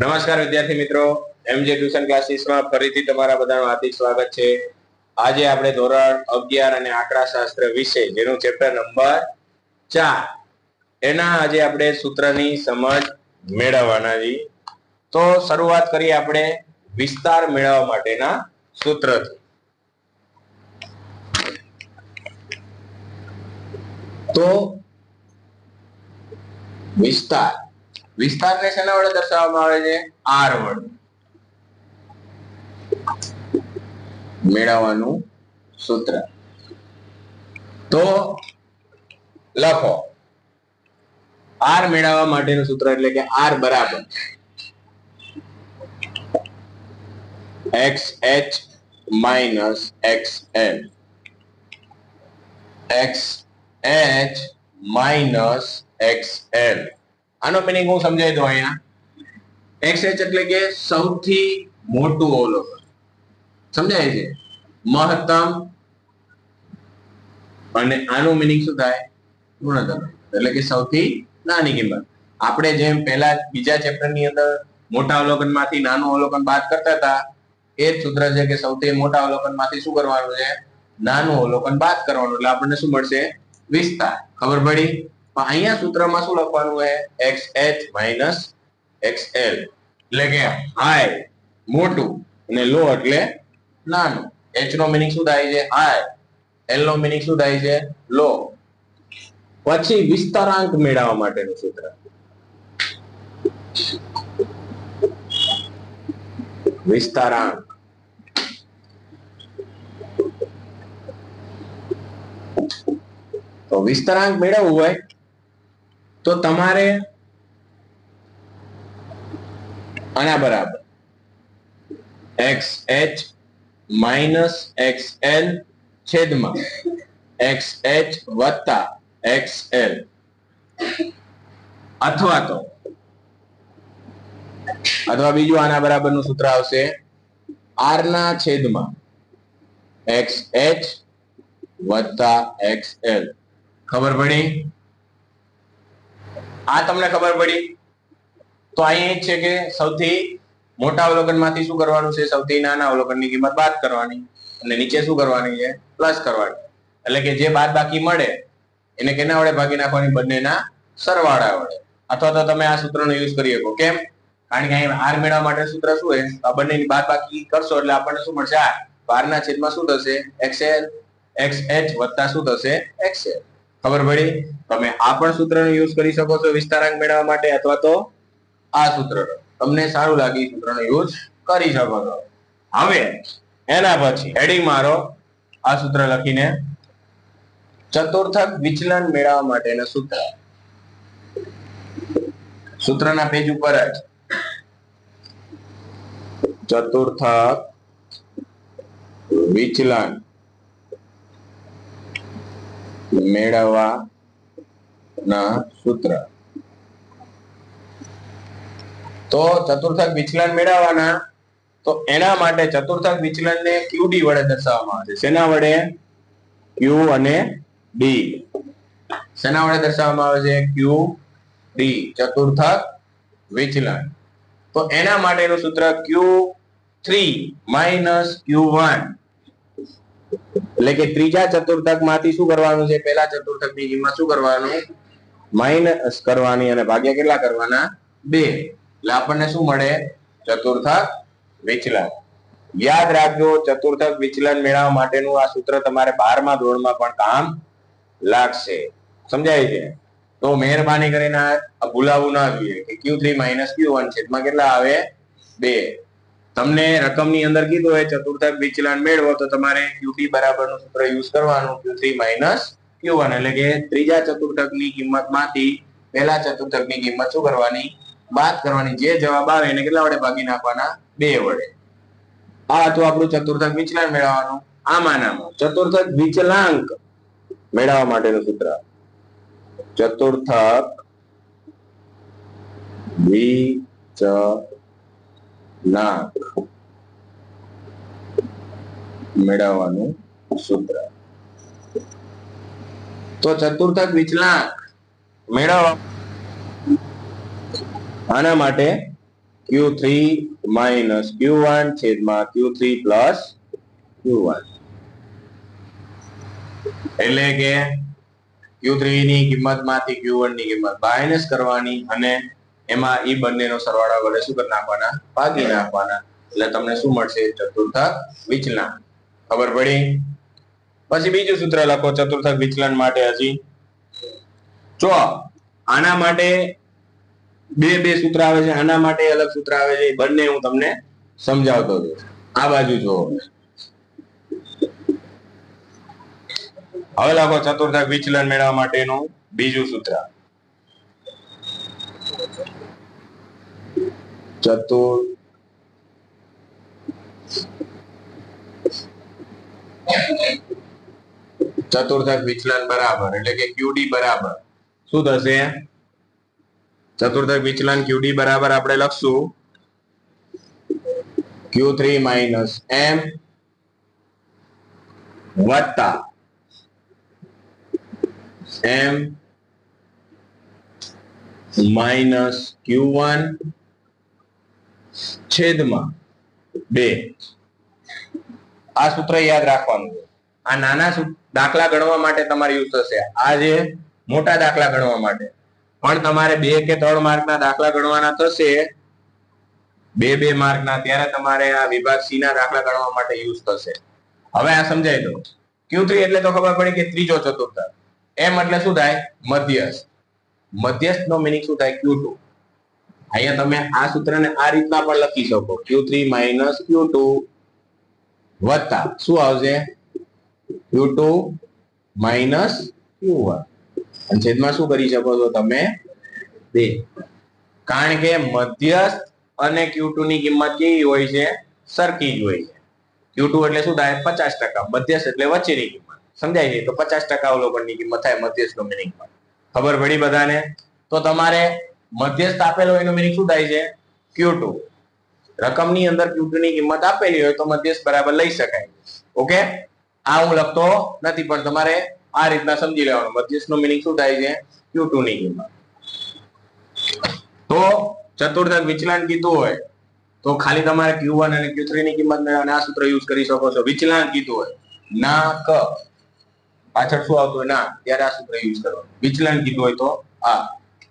નમસ્કાર વિદ્યાર્થી મિત્રો. એમજે ટ્યુશન ક્લાસીસમાં ફરીથી તમારા બધાનું હાર્દિક સ્વાગત છે. આજે આપણે ધોરણ અગિયાર અને આંકડા શાસ્ત્ર વિશે, જેનું ચેપ્ટર નંબર ચાર. એના આજે આપણે સૂત્રની સમજ મેળવવાના છીએ. તો શરૂઆત કરીએ આપણે વિસ્તાર મેળવવા માટેના સૂત્રથી. તો વિસ્તાર વિસ્તારને શેના વડે દર્શાવવામાં આવે છે? આર વડે. મેળવવાનું સૂત્ર. તો લખો. આર મેળવવા માટેનું સૂત્ર એટલે કે આર બરાબર. X H minus X L X H minus X L આનો મિનિંગ હું સમજાવી દઉં અહીંયા. એક્સએચ એટલે કે સૌથી મોટું અવલોકન. સમજાય છે? મહત્તમ અને આનું મિનિંગ શું થાય? ન્યૂનતમ એટલે કે સૌથી નાની કિંમત. આપણે જેમ પહેલા બીજા ચેપ્ટરની અંદર મોટા અવલોકનમાંથી નાનું અવલોકન બાદ કરતા હતા, એ જ સૂત્ર છે કે સૌથી મોટા અવલોકનમાંથી શું કરવાનું છે? નાનું અવલોકન બાદ કરવાનું. એટલે આપણને શું મળશે? વિસ્તાર. ખબર પડી? અહીંયા સૂત્રમાં શું લખવાનું છે? X H minus X L એટલે કે હાઈ મોટું અને લો એટલે નાનું. એચ નો મિનિંગ શું થાય છે? હાઈ એલ નો મિનિંગ શું થાય છે? લો પછી વિસ્તારાંક મેળવવા માટેનું સૂત્ર. વિસ્તારાંક. તો વિસ્તારાંક મેળવવું હોય તો તમારે આના બરાબર. X H minus X L છેદમાં. એક્સ એચ વત્તા એક્સ એલ અથવા તો, અથવા બીજું આના બરાબરનું સૂત્ર આવશે. આર ના છેદમાં એક્સ એચ વત્તા એક્સ એલ ખબર પડી? આ તમને ખબર પડી? તો અહીં છે કે સૌથી મોટા અવલોકનમાંથી શું કરવાનું છે? સૌથી નાના અવલોકનની કિંમત બાદ કરવાની. અને નીચે શું કરવાની છે? પ્લસ કરવાની. એટલે કે જે બાદ બાકી મળે, એને કેના વડે ભાગી નાખવાની? બંનેના સરવાળા વડે. અથવા તો તમે આ સૂત્રનો યુઝ કરી શકો. કેમ? કારણ કે અહીં આર મેળવવા માટે સૂત્ર શું છે? આ બંનેની બાદ બાકી કરશો એટલે આપણને શું મળશે? આર બાર ના છેદમાં શું થશે? એક્સએલ એક્સ એચ વત્તા શું થશે? એક્સએલ ખબર પડી? તમે આ પણ સૂત્રનો યુઝ કરી શકો છો વિસ્તારાંક મેળવવા માટે અથવા તો આ સૂત્રનો. તમને સારું લાગે એ સૂત્રનો યુઝ કરી શકો છો. હવે એના પછી હેડિંગ મારો. આ સૂત્ર લખીને ચતુર્થક વિચલન મેળવવા માટેના સૂત્ર. સૂત્રના પેજ ઉપર જ. ચતુર્થક વિચલન. મેળવવા ના સૂત્ર. તો ચતુર્થક વિચલન મેળવવાના. તો એના માટે ચતુર્થક વિચલન ને ક્યુ વડે દર્શાવવામાં આવે છે. શેના વડે? ક્યુ અને ડી શેના વડે દર્શાવવામાં આવે છે? ક્યુ ડી ચતુર્થક વિચલન. તો એના માટેનું સૂત્ર Q three minus Q one એટલે કે ત્રીજા ચતુર્થકમાંથી શું કરવાનું છે? પહેલા ચતુર્થકની કિંમત શું કરવાનું? માઇનસ કરવાની અને ભાગ્યા કેટલા કરવાના? બે. એટલે આપણને શું મળે? ચતુર્થક વિચલન. યાદ રાખજો, ચતુર્થક વિચલન મેળવવા માટેનું આ સૂત્ર તમારે બારમા ધોરણમાં પણ કામ લાગશે. સમજાય છે? તો મહેરબાની કરીને ભૂલાવું ના જોઈએ. કે Q three minus Q one છે એમાં કેટલા આવે? બે. તમને રકમની અંદર કીધું હોય, ચતુર્થક વિચલન મેળવો, તો તમારે ક્યુટી બરાબરનું સૂત્ર યુઝ કરવાનું Q three minus Q one એટલે કે ત્રીજા ચતુર્થકની કિંમતમાંથી પહેલા ચતુર્થકની કિંમત શું કરવાની? બાદ કરવાની. જે જવાબ આવે એને કેટલા વડે ભાગી નાખવાના? બે વડે. આ હતું આપણું ચતુર્થક વિચલન મેળવવાનું. આમાંનામાં ચતુર્થક વિચલાંક મેળવવા માટેનું સૂત્ર. ચતુર્થક વિચલાંક મેળવવાનું સૂત્ર. તો ચતુર્થક વિચલાંક મેળવવા આના માટે Q three minus Q one છેદમાં Q three plus Q one એટલે કે ક્યુ થ્રી ની કિંમતમાંથી ક્યુ વનની કિંમત માઇનસ કરવાની અને એમાં ઈ બંનેનો સરવાળા વડે શું કરી નાખવાના? ભાગી નાખવાના. એટલે તમને શું મળશે? ચતુર્થક વિચલન. ખબર પડી? પછી બીજું સૂત્ર લખો ચતુર્થક વિચલન માટે હજી. જો આના માટે બે બે સૂત્ર આવે છે આના માટે અલગ સૂત્ર આવે છે એ બંને હું તમને સમજાવતો છું આ બાજુ જુઓ હવે લખો ચતુર્થક વિચલન મેળવવા માટેનું બીજું સૂત્ર. ચતુર ચતુર્થક વિચલન બરાબર એટલે કે ક્યુડી બરાબર. શું થશે? ચતુર્થક વિચલન ક્યુડી બરાબર આપણે લખશું. ક્યુ થ્રી માઇનસ એમ વત્તા એમ માઇનસ ક્યુ વન છેદમાં બે. આ સૂત્ર યાદ રાખવાનું આ નાના દાખલા ગણવા માટે તમારે યુઝ થશે. આ જે મોટા દાખલા ગણવા માટે. પણ તમારે બે કે ત્રણ માર્કના દાખલા ગણવાના થશે. બે બે માર્કના, ત્યારે તમારે આ વિભાગ સી ના દાખલા ગણવા માટે યુઝ થશે. હવે આ સમજાય દો ક્યુ થ્રી એટલે તો ખબર પડી કે ત્રીજો ચતુર્થ એમ એટલે શું થાય? મધ્યસ્થ. મધ્યસ્થ નો મિનિંગ શું થાય? ક્યુ ટુ અહીંયા તમે આ સૂત્રને આ રીતના પણ લખી શકો. Q three minus Q two વત્તા શું આવશે? Q two minus Q one છેદમાં શું કરી શકો છો તમે? બે. કારણ કે મધ્યસ્થ અને ક્યુ ની કિંમત કેવી હોય છે? સરખી જ હોય છે. ક્યુ ટુ એટલે શું? થાય પચાસ ટકા. મધ્યસ્થ એટલે વચ્ચેની કિંમત. સમજાય છે? તો પચાસ ટકા અવલોકનની કિંમત થાય, મધ્યસ્થ નો મિનિંગ ખબર પડી બધાને? તો તમારે મધ્યસ્થ આપેલો એનો મિનિંગ શું થાય છે? ક્યુ ટુ રકમની અંદર ક્યુ ની કિંમત આપેલી હોય તો મધ્યસ્થ બરાબર લઈ શકાય. ઓકે આ હું લખતો નથી, પણ તમારે આ રીતના સમજી લેવાનું. મધ્યસ્થ નો મિનિંગ શું થાય છે? ક્યુ ની કિંમત. તો ચતુર્થક વિચલન કીધું હોય, તો ખાલી તમારે ક્યુ વન અને ક્યુ થ્રી ની કિંમત મેળવવાના આ સૂત્ર યુઝ કરી શકો છો. વિચલન કીધું હોય. ના ક પાછળ શું આવતું હોય? ના ત્યારે આ સૂત્ર યુઝ કરવાનું. વિચલન કીધું હોય તો આ.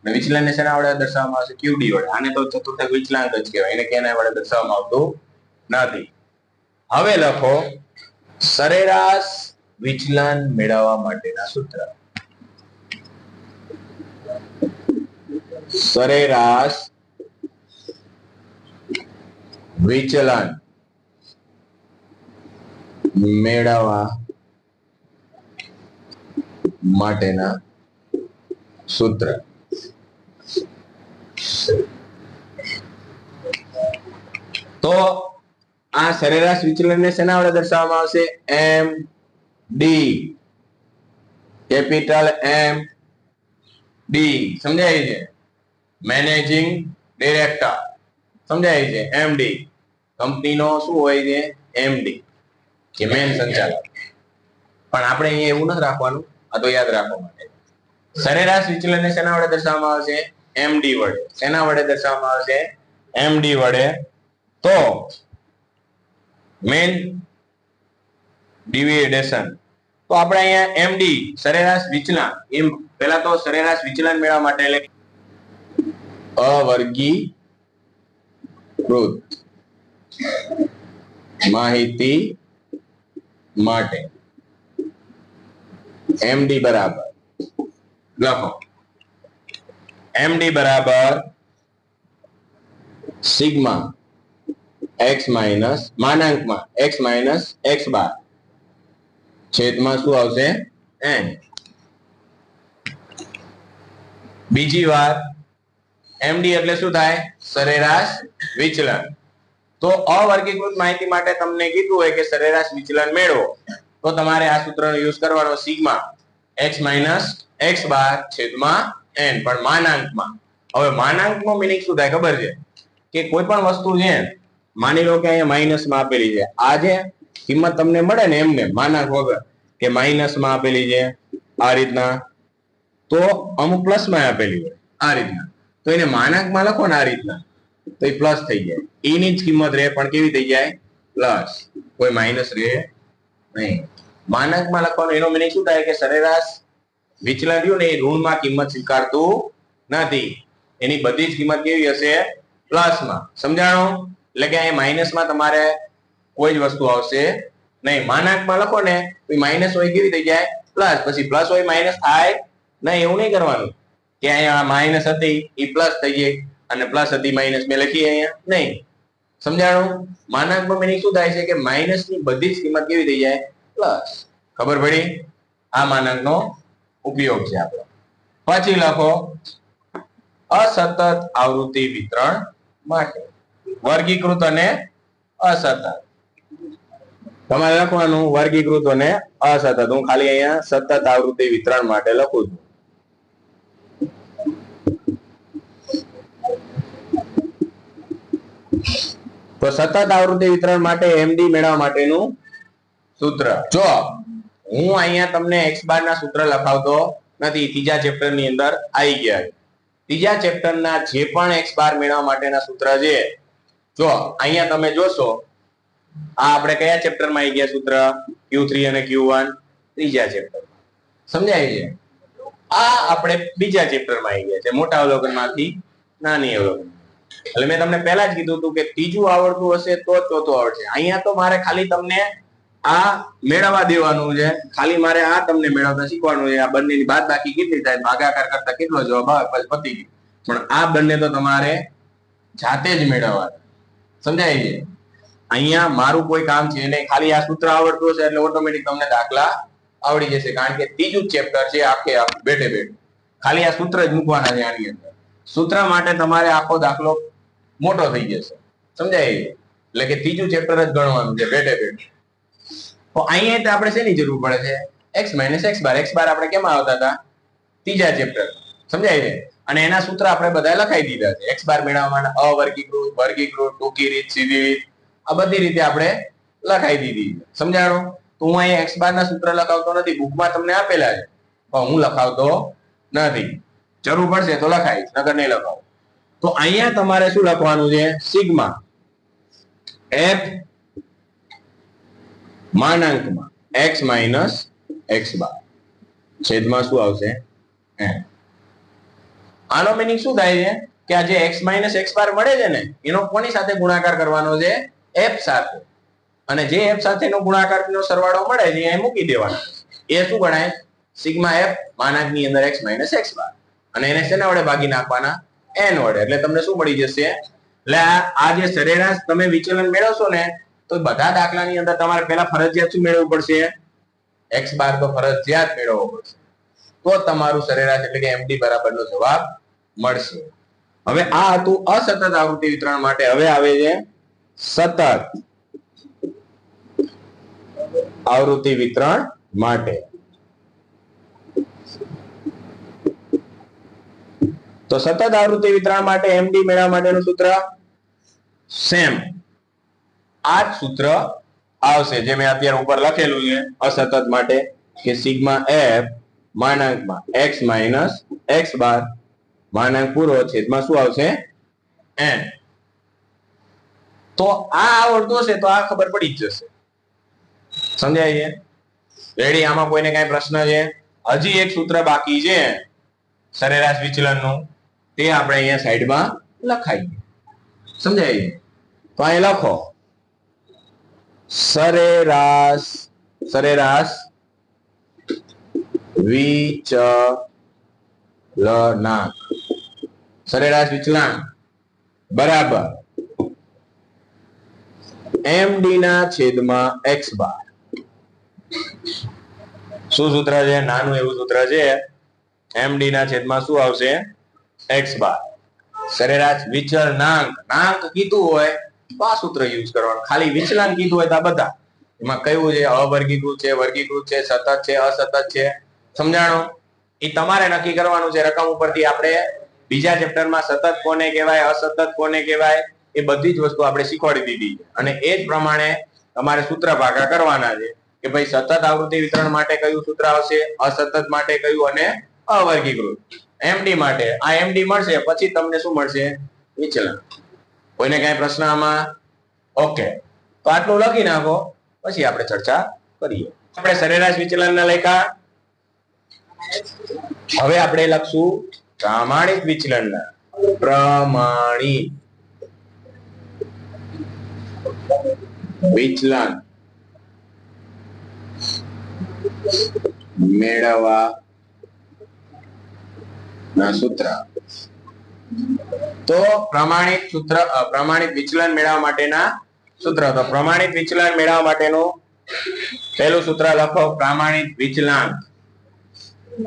અને વિચલન ને શેના વડે દર્શાવવામાં આવશે ક્યુડી વડે આને તો ચતુર્થક વિચલાંક જ કહેવાય. એને કેના વડે દર્શાવવામાં આવતું નથી. હવે લખો, સરેરાશ વિચલન મેળવવા માટેના સૂત્ર. સરેરાશ વિચલન મેળવવા માટેના સૂત્ર. તો આ સરેરાશ વિચલનને શેના વડે દર્શાવવામાં આવશે? M D capital M D સમજાય છે? મેનેજિંગ ડિરેક્ટર સમજાય છે? એમડી કંપનીનો શું હોય છે? એમડી કે મેન સંચાલક. પણ આપણે અહીંયા એવું નથી રાખવાનું. આ તો યાદ રાખવા માટે. સરેરાશ વિચલનને શેના વડે દર્શાવવામાં આવશે? એમડી વડે. શેના વડે દર્શાવવામાં આવશે એમડી વડે. તો મેન ડિવિએડેશન તો આપણે અહીંયા એમડી સરેરાશ વિચલન. એમ પહેલા તો સરેરાશ વિચલન મેળવવા માટે એટલે અવર્ગીકૃત માહિતી માટે. એમડી બરાબર. લખો. એમડી બરાબર સિગ્મા એક્સ માઇનસ માનાંકમાં એક્સ માઇનસ એક્સ બાર. છેદમાં શું આવશે? એન. બીજી વાર એમડી એટલે શું થાય? સરેરાશ વિચલન. તો અવર્ગીકૃત માહિતી માટે તમને કીધું હોય કે સરેરાશ વિચલન મેળવો. તો તમારે આ સૂત્રનો યુઝ કરવાનો sigma X minus X bar છેદમાં એન પણ માનાંકમાં. હવે માનાંકનો મિનિંગ શું થાય ખબર છે? કે કોઈ પણ વસ્તુ છે, માની લો કે અહીંયા માઇનસમાં આપેલી છે. આ જે કિંમત તમને મળે ને એમને, માનાંક વગર, કે માઇનસમાં આપેલી છે, આ રીતના. તો અમુક પ્લસમાં આપેલી હોય, આ રીતના. તો એને માનાંકમાં લખો ને આ રીતના. તો એ પ્લસ થઈ જાય. એની જ કિંમત રહે, પણ કેવી થઈ જાય? પ્લસ કોઈ માઇનસ રહે નહીં. માનાંકમાં લખવાનું એનો મિનિંગ શું થાય? કે સરેરાશ વિચલન રહ્યું ને એ ઋણમાં કિંમત સ્વીકારતું નથી. એની બધી જ કિંમત કેવી હશે? પ્લસમાં. સમજાણો? એટલે કે અહીંયા માઇનસમાં તમારે કોઈ જ વસ્તુ આવશે નહીં. માનાંકમાં લખો ને માઇનસ હોય કેવી થઈ જાય? પ્લસ. પછી પ્લસ હોય માઇનસ થાય નહીં, એવું નહીં કરવાનું. કે અહીંયા માઇનસ હતી, એ પ્લસ થઈ ગઈ. અને પ્લસ હતી, માઇનસ મેં લખી અહીંયા. નહીં. સમજાણું? માનાંકમાં મેની શું થાય છે? કે માઇનસની બધી જ કિંમત કેવી થઈ જાય? પ્લસ. ખબર પડી? આ માનાંકનો ઉપયોગ છે આપણો. પછી લખો, અસતત આવૃત્તિ વિતરણ માટે. વર્ગીકૃત અને અસતત. તમારે લખવાનું વર્ગીકૃત અને અસતત. હું ખાલી અહીંયા સતત આવૃત્તિ વિતરણ માટે લખું છું. તો સતત આવૃત્તિ વિતરણ માટે એમડી મેળવવા માટેનું સૂત્ર. જો હું અહીંયા તમને એક્સ બાર ના સૂત્ર લખાવતો નથી. ત્રીજા ચેપ્ટરની અંદર આવી ગયા ત્રીજા ચેપ્ટર ના જે પણ એક્સ બાર મેળવવા માટેના સૂત્ર છે, જો અહીંયા તમે જોશો, આ આપણે કયા ચેપ્ટરમાં આવી ગયા સૂત્ર? ક્યુ થ્રી અને ક્યુ વન ત્રીજા ચેપ્ટર સમજાય છે? આ આપણે બીજા ચેપ્ટરમાં આવી ગયા છે. મોટા અવલોકનમાંથી નાની અવલોકન. એટલે મેં તમને પહેલા જ કીધું હતું કે ત્રીજું આવડતું હશે તો ચોથું આવડશે. અહીંયા તો મારે ખાલી તમને આ મેળવવા દેવાનું છે. ખાલી મારે આ તમને મેળવતા શીખવાનું છે. આ બંનેની બાદ બાકી કેટલી થાય? ભાગાકાર કરતા કેટલો જવાબ આવે? પછી પતી ગયું. પણ આ બંને તો તમારે જાતે જ મેળવવા સમજાય છે? અહીંયા મારું કોઈ કામ છે નહીં. ખાલી આ સૂત્ર આવડતું હશે એટલે ઓટોમેટિક તમને દાખલા આવડી જશે. કારણ કે ત્રીજું ચેપ્ટર છે આખે આખું બેઠે બેઠ. ખાલી આ સૂત્ર જ મૂકવાના છે આની અંદર. સૂત્ર માટે તમારે આખો દાખલો મોટો થઈ જશે. સમજાય? એટલે કે ત્રીજું ચેપ્ટર જ ગણવાનું છે બેઠે બેઠે. અહીંયા તો આપણે શેની જરૂર પડે છે? X minus X bar X bar આપણે કેમ આવતા હતા? ત્રીજા ચેપ્ટર સમજાય છે? અને એના સૂત્ર આપણે બધા લખાઈ દીધા છે. એક્સ બાર મેળવવાના અવર્ગીકૃત, વર્ગીકૃત ટૂંકી રીત સીધી રીત આ બધી રીતે આપણે લખાઈ દીધી. સમજાણો? તો હું અહીંયા એક્સ બાર ના સૂત્ર લખાવતો નથી બુકમાં તમને આપેલા છે. પણ હું લખાવતો નથી. જરૂર પડશે તો લખાઈશ નગર નહીં લખાવું. તો અહીંયા તમારે શું લખવાનું છે? સિગ્મા. એફ માનાંકમાં એક્સ માઇનસ એક્સ બાર છેદમાં શું આવશે? એમ આનો મિનિંગ શું થાય છે? કે આ જે એક્સ માઇનસ એક્સ બાર મળે છે ને, એનો કોની સાથે ગુણાકાર કરવાનો છે? એફ સાથે. અને જે એફ સાથેનો ગુણાકારનો સરવાળો મળે છે, એ મૂકી દેવાનો. એ શું ગણાય? સિગ્મા એફ માનાંકની અંદર એક્સ માઇનસ એક્સ બાર અને એને શેના વડે ભાગી નાખવાના? એન વડે. એટલે તમને શું મળી જશે? એટલે આ આ જે સરેરાશ તમે વિચલન મેળવશો ને તો બધા દાખલાની અંદર તમારે પહેલા ફરજિયાત શું મેળવવું પડશે? એક્સ બાર તો ફરજિયાત મેળવવો પડશે. તો તમારું સરેરાશ એટલે કે એમડી બરાબરનો જવાબ મળશે. હવે આ હતું અસતત આવૃત્તિ વિતરણ માટે. હવે આવે છે સતત આવૃત્તિ વિતરણ માટે. તો સતત આવૃત્તિ વિતરણ માટે એમડી મેળવવા માટેનું સૂત્ર સેમ. આ જ સૂત્ર આવશે, જે મેં અત્યારે ઉપર લખેલું છે, અસતત માટે કે સિગ્મા એફ માનાંકમાં એક્સ માઇનસ એક્સ બાર માનાંક પૂરો છેદમાં શું આવશે? એન. તો આ આવડતું હશે તો આ ખબર પડી જ જશે. સમજાય છે? રેડી આમાં કોઈને કઈ પ્રશ્ન છે? હજી એક સૂત્ર બાકી છે, સરેરાશ વિચલનનું. તે આપણે અહીંયા સાઈડમાં લખાઈએ. સમજાય તો અહીં લખો. સરેરાશ સરેરાશ, વિચલનાંક. સરેરાશ વિચલાંક બરાબર. એમડી ના છેદમાં એક્સ બાર. શું સૂત્ર છે? નાનું એવું સૂત્ર છે. એમડી ના છેદમાં શું આવશે? X bar. સરેરાશ, વિચલનાંક. નાંક કીધું હોય તો આ સૂત્ર યુઝ કરવાનું. ખાલી વિચલન કીધું હોય તો બધા. એમાં કયું છે? અવર્ગીકૃત છે, વર્ગીકૃત છે, સતત છે, અસતત છે. સમજાણો? એ તમારે નક્કી કરવાનું છે. રકમ ઉપરથી આપણે બીજા ચેપ્ટરમાં સતત કોને કહેવાય, અસતત કોને કહેવાય, એ બધી જ વસ્તુ આપણે શીખવાડી દીધી છે. અને એ જ પ્રમાણે તમારે સૂત્ર ભાગા કરવાના છે કે ભાઈ સતત આવૃત્તિ વિતરણ માટે કયું સૂત્ર આવશે, અસતત માટે કયું અને અવર્ગીકૃત. એમડી માટે. આ એમડી મળશે, પછી તમને શું મળશે? વિચલન. કોઈને કઈ પ્રશ્ન આમાં? ઓકે. તો આટલું લખી નાખો, પછી આપણે ચર્ચા કરીએ. આપણે સરેરાશ વિચલનના લેખા. હવે આપણે લખશું પ્રામાણિક વિચલનના. પ્રમાણિક વિચલન મેળવવા ના સૂત્ર. તો પ્રમાણિત સૂત્ર પ્રમાણિત વિચલન મેળવવા માટેના સૂત્ર. તો પ્રમાણિત વિચલન મેળવવા માટેનું પહેલું સૂત્ર લખો, પ્રમાણિત વિચલન.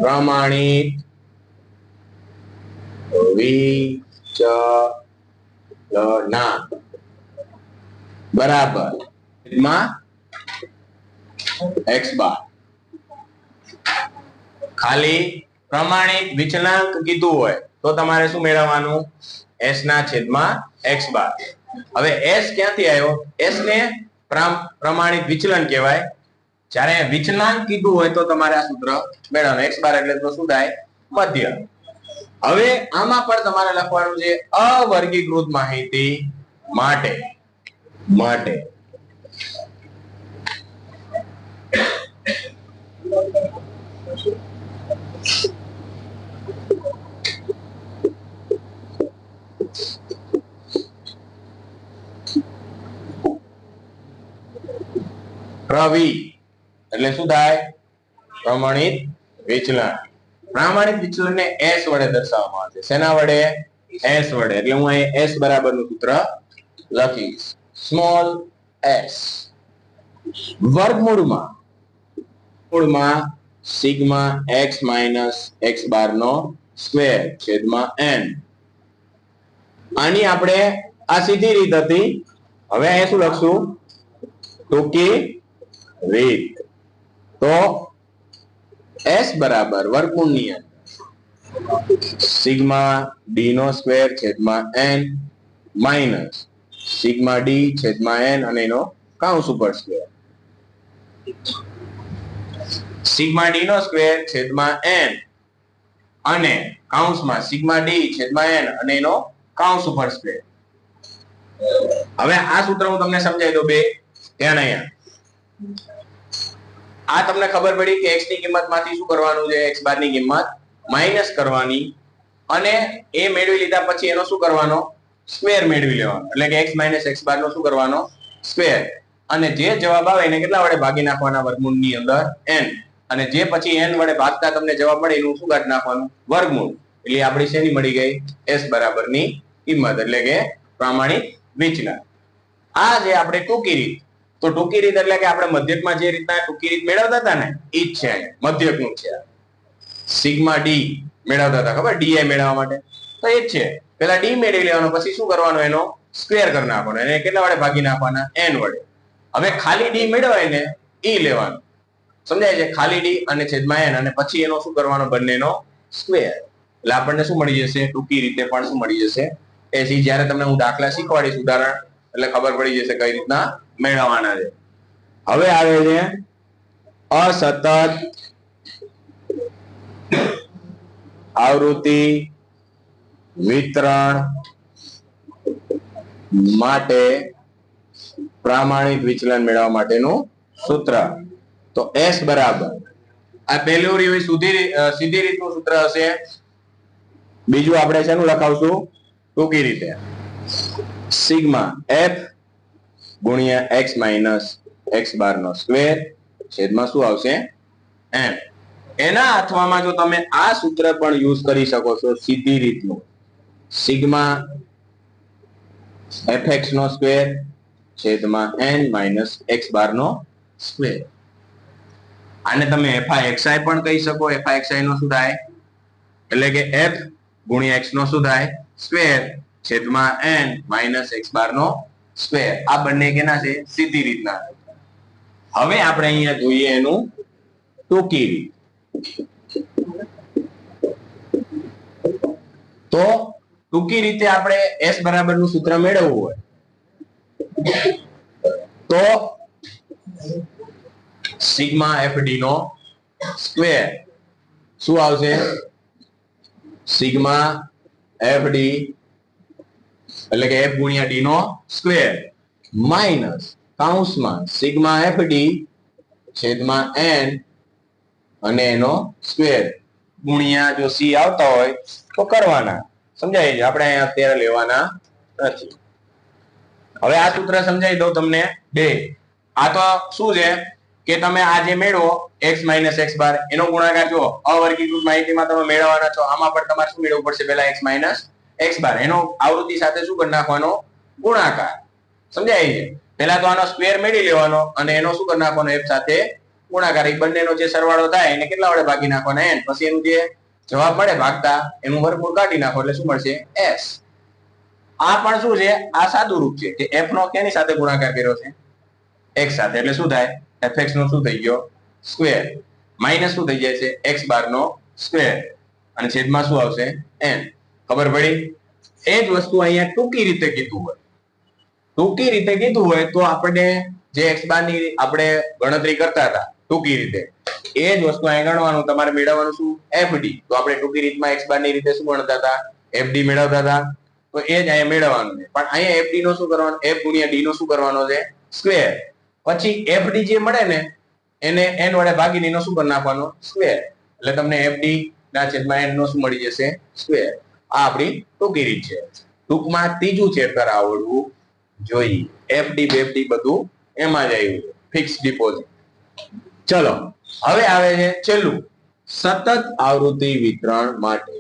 પ્રમાણિત બરાબર. x બાર. ખાલી પ્રમાણિત વિચલાંક કીધું હોય. તો તમારે શું મેળવવાનું? S ના છેદમાં x બાર. હવે s ક્યાંથી આવ્યો? S ને પ્રમાણિત વિચલન કહેવાય. જ્યારે વિચલાંક કીધું હોય તો તમારે આ સૂત્ર મેળવવાનું. X બાર એટલે તો શું થાય? મધ્ય. હવે આમાં પણ તમારે લખવાનું છે અવર્ગીકૃત માહિતી માટે. માટે. પ્રવિ એટલે શું થાય? પ્રમાણિત વિચલન. પ્રામાણિક વિચલન ને એસ વડે દર્શાવવામાં આવે છે. શેના વડે? એસ વડે. એટલે હું અહીં એસ બરાબરનું સૂત્ર લખીશ. Small s. વર્ગમૂળમાં મૂળમાં sigma x minus x bar નો સ્ક્વેર છેદમાં એન. આની આપણે આ સીધી રીત હતી. હવે અહીંયા શું લખશું? ટૂંકી રીત તો એસ બરાબર વર્ગમૂળની અંદર સિગ્મા ડી નો સ્ક્વેર છેદમાં એન માઇનસ સિગ્મા ડી છેદમાં એન અને એનો કાઉન્સ ઉપર સ્ક્વેર. સિગ્મા ડી નો સ્ક્વેર છેદમાં એન અને કાઉન્સમાં સિગ્મા ડી છેદમાં એન અને એનો કાઉન્સ ઉપર સ્ક્વેર. હવે આ સૂત્ર હું તમને સમજાવી દઉં બે. ધ્યાન અહીંયા. આ તમને ખબર પડી કે x ની કિંમતમાંથી શું કરવાનું છે? x બારની કિંમત માઇનસ કરવાની અને એ મેળવી લીધા પછી એનો શું કરવાનો? સ્ક્વેર મેળવી લેવાનો. એટલે કે x માઇનસ એક્સ બાર નો શું કરવાનો? સ્ક્વેર અને જે જવાબ આવે એને કેટલા વડે ભાગી નાખવાના? વર્ગમૂળની અંદર એન અને જે પછી એન વડે ભાગતા તમને જવાબ મળે એનું શું કાઢી નાખવાનું? વર્ગમૂળ. એટલે આપણી શેની મળી ગઈ? s બરાબરની કિંમત. એટલે કે પ્રામાણિક વિચલન. આ જે આપણે ટૂંકી રીત તો ટૂંકી રીત એટલે કે આપણે મધ્યકમાં જે રીતના ટૂંકી રીત મેળવતા હતા ને એ જ છે. મધ્યકનું છે. સિગ્મા ડી મેળવતા હતા, ખબર? ડી મેળવવા માટે. તો એ જ છે. પેલા ડી મેળવી લેવાનો, પછી શું કરવાનો? એનો સ્ક્વેર કરી નાખવાનો. એને કેટલા વડે ભાગી નાખવાના? એન વડે. હવે ખાલી ડી મેળવાય ને, ઈ લેવાનું. સમજાય છે? ખાલી ડી અને છેદમાં એન અને પછી એનો શું કરવાનો? બંનેનો સ્ક્વેર એટલે આપણને શું મળી જશે? ટૂંકી રીતે પણ શું મળી જશે? એ સી જ્યારે તમને હું દાખલા શીખવાડીશ, ઉદાહરણ, એટલે ખબર પડી જશે કઈ રીતના મેળવવાના છે. હવે આવે છે અસતત આવૃત્તિ વિતરણ માટે પ્રામાણિક વિચલન મેળવવા માટેનું સૂત્ર. તો S બરાબર. આ પહેલું રહ્યું સીધી સીધી રીતનું સૂત્ર હશે. બીજું આપણે શેનું લખાવશું? ટૂંકી રીતે. સિગ્મા એફ ગુણ્યા એક્સ માઇનસ એક્સ બાર નો સ્ક્વેર છેદમાં શું આવશે? એમ એના અથવામાં જો તમે આ સૂત્ર પણ યુઝ કરી શકો છો સીધી રીતનું. સિગ્મા એફ એક્સ નો સ્ક્વેર છેદમાં એન માઇનસ એક્સ બાર નો સ્ક્વેર આને તમે એફઆઈ એક્સઆઈ પણ કહી શકો. એફઆઈ એક્સઆઈ નો શું થાય? એટલે કે એફ ગુણ્યા એક્સ નો શું થાય? સ્ક્વેર છેદમાં એન માઇનસ એક્સ બાર નો સ્ક્વેર આ બંને કેના છે? સીધી રીતના. હવે આપણે અહીંયા જોઈએ એનું ટૂંકી રીત. તો ટૂંકી રીતે આપણે એસ બરાબરનું સૂત્ર મેળવવું હોય. તો સિગ્મા એફડી નો સ્ક્વેર. શું આવશે? સિગ્મા એફડી એટલે કે એફ ગુણ્યા ડી નો સ્ક્વેર માઇનસ કાઉન્સમાં સિગ્મા એફ ડી છેદમાં એન અને એનો સ્ક્વેર ગુણ્યા જો સી આવતા હોય તો કરવાના. સમજાય છે? આપણે અહીંયા અત્યારે લેવાના નથી. હવે આ સૂત્ર સમજાવી દઉં તમને બે. આ તો શું છે? કે તમે આ જે મેળવો, x માઇનસ એક્સ બાર એનો ગુણાકાર જો અવર્ગીકૃત માહિતીમાં તમે મેળવવાના છો. આમાં પણ તમારે શું મેળવવું પડશે? પહેલા x માઇનસ એક્સ બાર. એનો આવૃત્તિ સાથે શું કરી નાખવાનો? ગુણાકાર. સમજાય છે? પહેલા તો આનો સ્ક્વેર મેળવી લેવાનો અને એનો શું કરી નાખવાનો? એફ સાથે ગુણાકાર. એ બંનેનો જે સરવાળો થાય, એને કેટલા વડે ભાગી નાખવાનો? એન પછી એનું જે જવાબ મળે ભાગતા, એનું વર્ગમૂળ કાઢી નાખો એટલે શું મળશે? એસ આ પણ શું છે? આ સાદું રૂપ છે કે એફ નો કેની સાથે ગુણાકાર કર્યો છે? એક્સ સાથે. એટલે શું થાય? Fx નો શું થઈ ગયો? સ્ક્વેર માઇનસ શું થઈ જાય છે? એક્સ બાર નો સ્ક્વેર અને છેદમાં શું આવશે? N. ખબર પડી? એ જ વસ્તુ અહીંયા ટૂંકી રીતે કીધું હોય. ટૂંકી રીતે કીધું હોય તો આપણે જે એક્સ બારની આપણે ગણતરી કરતા હતા, ટૂંકી રીતે. એ જ વસ્તુ અહીંયા ગણવાનું, તમારે મેળવવાનું શું? એફડી તો આપણે ટૂંકી રીતમાં એક્સ બારની રીતે શું ગણતા હતા? એફડી મેળવતા હતા. તો એ જ અહીંયા મેળવવાનું છે. પણ અહીંયા એફડી નો શું કરવાનું? એફ ગુણ્યા ડી નો શું કરવાનો છે? સ્ક્વેર પછી એફડી જે મળે ને, એને એન વડે ભાગીને એનો શું કરી નાખવાનો? સ્ક્વેર એટલે તમને એફડી ના છેદમાં એન નો શું મળી જશે? સ્ક્વેર આ આપણી ટૂંકી છે. ટૂંકમાં ત્રીજું ચેપ્ટર આવડવું જોઈએ. એફડી બેફડી બધું એમાં જ આવ્યું ફિક્સ ડિપોઝિટ ચલો, હવે આવે છે છેલ્લું. સતત આવૃત્તિ વિતરણ માટે.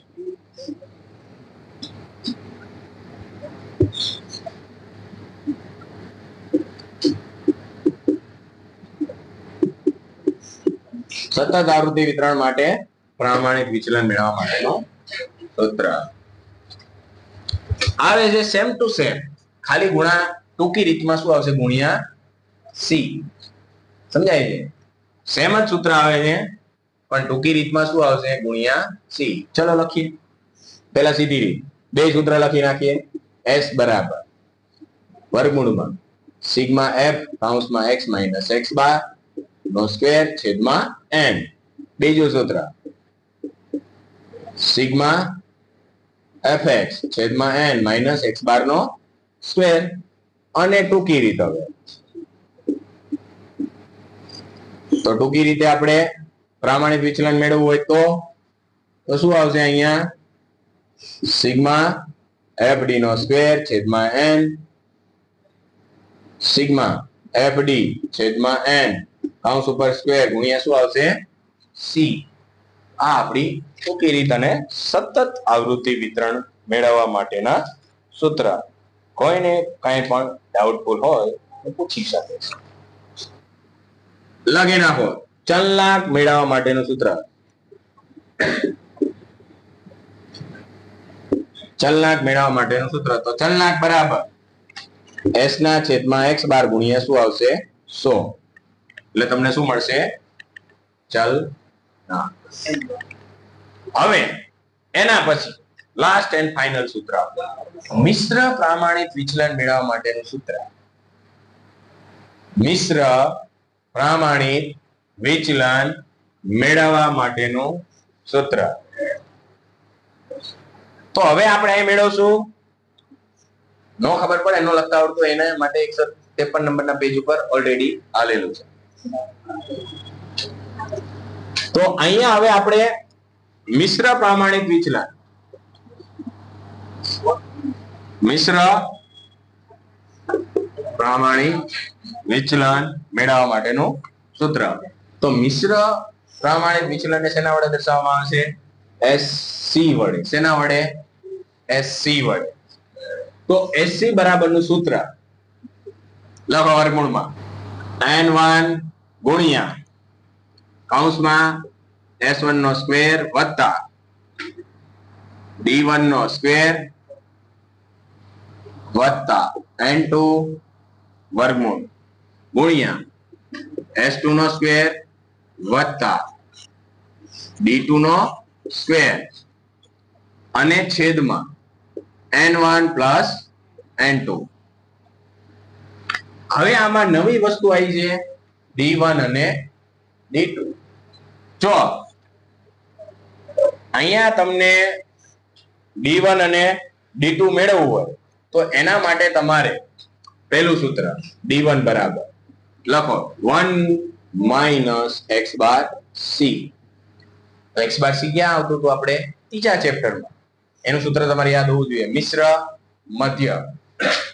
સતત આવૃત્તિ વિતરણ માટે પ્રામાણિક વિચલન મેળવવા માટેનો સૂત્ર. આવે છે સેમ ટુ સેમ ખાલી ગુણા ટૂંકી રીતમાં શું આવશે? ગુણ્યા સી સમજાય છે? સેમ જ સૂત્ર આવે છે, પણ ટૂંકી રીતમાં શું આવશે? ગુણ્યા સી ચલો લખીએ. પહેલા સીધી રીત. બે સૂત્ર લખી નાખીએ. એસ બરાબર. વર્ગમૂળમાં. સિગ્મા એફ કાઉન્સમાં એક્સ માઇનસ એક્સ બાર નો સ્ક્વેર છેદમાં એન બીજું સૂત્ર. સિગ્મા એફ એક્સ છેદમાં એન માઇનસ એક્સ બાર નો સ્ક્વેર અને ટૂંકી રીત હવે. તો ટૂંકી રીતે આપણે પ્રામાણિક વિચલન મેળવવું હોય તો તો શું આવશે અહીંયા? સિગ્મા એફ ડી નો સ્ક્વેર છેદમાં એન સિગ્મા એફ ડી છેદમાં એન કાઉન્સ ઉપર સ્ક્વેર ગુણ્યા શું આવશે? સી આ આપણી ટૂંકી રીત અને સતત આવૃત્તિ વિતરણ મેળવવા માટેના સૂત્ર. કોઈને કઈ પણ ડાઉટફુલ હોય પૂછી શકે છે. લખી નાખો ચલનાક મેળવવા માટેનું સૂત્ર. ચલનાક મેળવવા માટેનું સૂત્ર. તો ચલનાક બરાબર. એસ ના છેદમાં એક્સ બાર ગુણ્યા શું આવશે? સો. એટલે તમને શું મળશે? ચલ હવે, એના પછી લાસ્ટ એન્ડ ફાઇનલ સૂત્ર મિશ્ર પ્રામાણિક વિચલન મેળવવા માટેનું સૂત્ર. મિશ્ર પ્રામાણિક વિચલન મેળવવા માટેનું સૂત્ર. તો હવે આપણે અહીં મેળવશું. નો ખબર પડે, એનો લખતા આવડતું એના માટે એકસો ત્રેપન નંબરના પેજ ઉપર ઓલરેડી આલેલું છે. તો અહીંયા હવે આપણે મિશ્ર પ્રામાણિક વિચલન. મિશ્ર પ્રામાણિક વિચલન મેળવવા માટેનું સૂત્ર. તો મિશ્ર પ્રામાણિક વિચલન શેના વડે દર્શાવવામાં આવે છે? એસ સી વડે. શેના વડે? એસ સી વડે. તો એસ સી બરાબરનું સૂત્ર લખો વર્ગમૂળમાં. એન વન ગુણ્યા કૌંસમાં એસ વન નો સ્ક્વેર વત્તા ડી વન નો સ્ક્વેર વત્તા એન ટુ વર્ગમૂળ. ગુણ્યા એસ ટુ નો સ્ક્વેર વત્તા ડી ટુ નો સ્ક્વેર અને છેદમાં n one plus n two હવે આમાં નવી વસ્તુ આવી છે ડી વન અને ડી ટુ જો અહીંયા તમને ડી વન અને ડી ટુ મેળવવું હોય, તો એના માટે તમારે પહેલું સૂત્ર ડી વન બરાબર લખો. One minus x bar c x bar c ક્યાં આવતું હતું આપણે? ત્રીજા ચેપ્ટરમાં એનું સૂત્ર તમારે યાદ હોવું જોઈએ. મિશ્ર મધ્ય.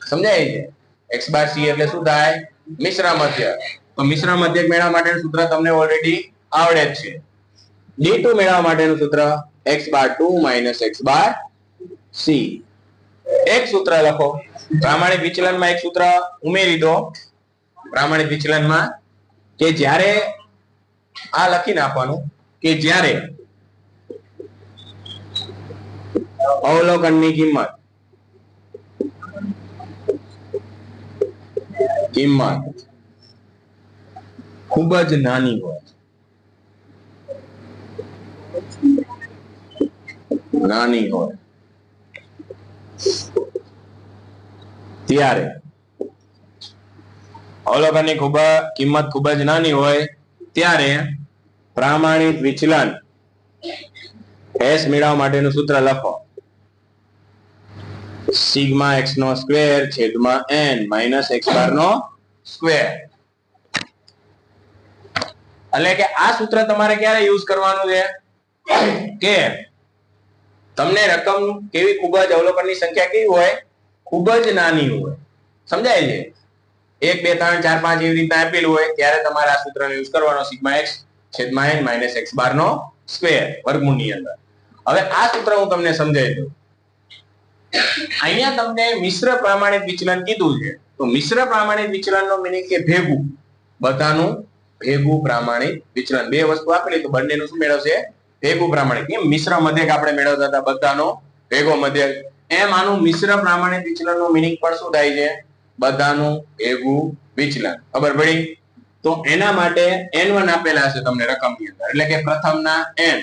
સમજાય છે? એક્સ બાર સી એટલે શું થાય? મિશ્ર મધ્ય. તો મિશ્ર મધ્યક મેળવવા માટેનું સૂત્ર તમને ઓલરેડી આવડે જ છે. ડી ટુ મેળવવા માટેનું સૂત્ર x bar two minus x bar c એક સૂત્ર લખો. પ્રામાણિક વિચલનમાં એક સૂત્ર ઉમેરી દો. પ્રામાણિક વિચલનમાં કે જ્યારે આ લખી નાખવાનું કે જ્યારે અવલોકનની કિંમત કિંમત ખૂબ જ નાની હોય. નાની હોય. ત્યારે અવલોકનની ખૂબ કિંમત ખૂબ જ નાની હોય, ત્યારે પ્રામાણિક વિચલન એસ મેળવવા માટેનું સૂત્ર લખો. સિગ્મા એક્સ નો સ્ક્વેર છેદમાં એન માઇનસ એક્સ બાર નો સ્ક્વેર. એટલે કે આ સૂત્ર તમારે ક્યારે યુઝ કરવાનું છે? કે તમને રકમ કેવી ખૂબ જ અવલોકનની સંખ્યા કેવી હોય? ખૂબ જ નાની હોય. સમજાય છે? એક, બે, ત્રણ, ચાર, પાંચ એવી રીતના આપેલું હોય, ત્યારે તમારે આ સૂત્રનો યુઝ કરવાનો સિગ્મા એક્સ છેદમાં એન માઇનસ એક્સ બાર નો સ્ક્વેર વર્ગમૂળની અંદર. હવે આ સૂત્ર હું તમને સમજાવી દઉં. અહીંયા તમને મિશ્ર પ્રામાણિક વિચલન કીધું છે. તો મિશ્ર પ્રામાણિક વિચલનનો મિનિંગ કે ભેગું. બધાનું ભેગું પ્રામાણિક વિચલન. બે વસ્તુ આપેલી, તો બંનેનું શું મેળવશે? ભેગું પ્રામાણિક એમ મિશ્ર મધ્યક આપણે મેળવતા હતા બધાનો ભેગો મધ્યક. એમ આનું મિશ્ર પ્રામાણિક વિચલનનું મિનિંગ પણ શું થાય છે? બધાનું ભેગું વિચલન. ખબર પડી? તો એના માટે એન વન આપેલા હશે તમને રકમની અંદર. એટલે કે પ્રથમના એન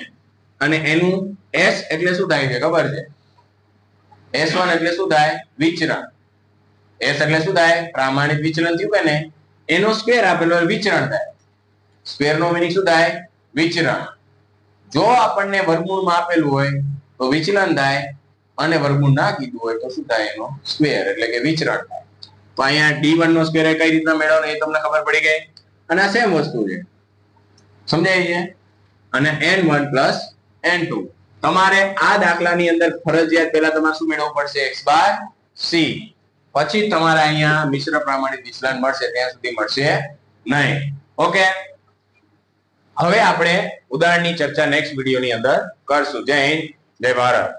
અને એનું એસ એટલે શું થાય છે? ખબર છે? એસ વન એટલે શું થાય? વિચરણ. એસ એટલે શું થાય? પ્રામાણિક વિચલન થયું કે ને એનો સ્ક્વેર આપેલો વિચરણ થાય. સ્ક્વેર નો મિનિંગ શું થાય? વિચરણ. જો આપણને વર્ગમૂળમાં આપેલું હોય, તો વિચલન થાય અને વર્ગમૂળ ના કીધું હોય, તો શું થાય એનો સ્ક્વેર એટલે કે વિચરણ થાય. તો અહીંયા ડી વન નો સ્ક્વેર કઈ રીતના મેળવવાનો એ તમને ખબર પડી ગઈ? અને આ સેમ વસ્તુ છે. સમજાય છે? અને n one plus n two તમારે આ દાખલાની અંદર ફરજિયાત પહેલા તમારે શું મેળવવું પડશે? એક્સ બાર સી પછી તમારે અહીંયા મિશ્ર પ્રમાણિત વિચલન મળશે, ત્યાં સુધી મળશે નહીં. ઓકે? હવે આપણે ઉદાહરણની ચર્ચા નેક્સ્ટ વિડીયોની અંદર કરશું. જય હિન્દ જય ભારત.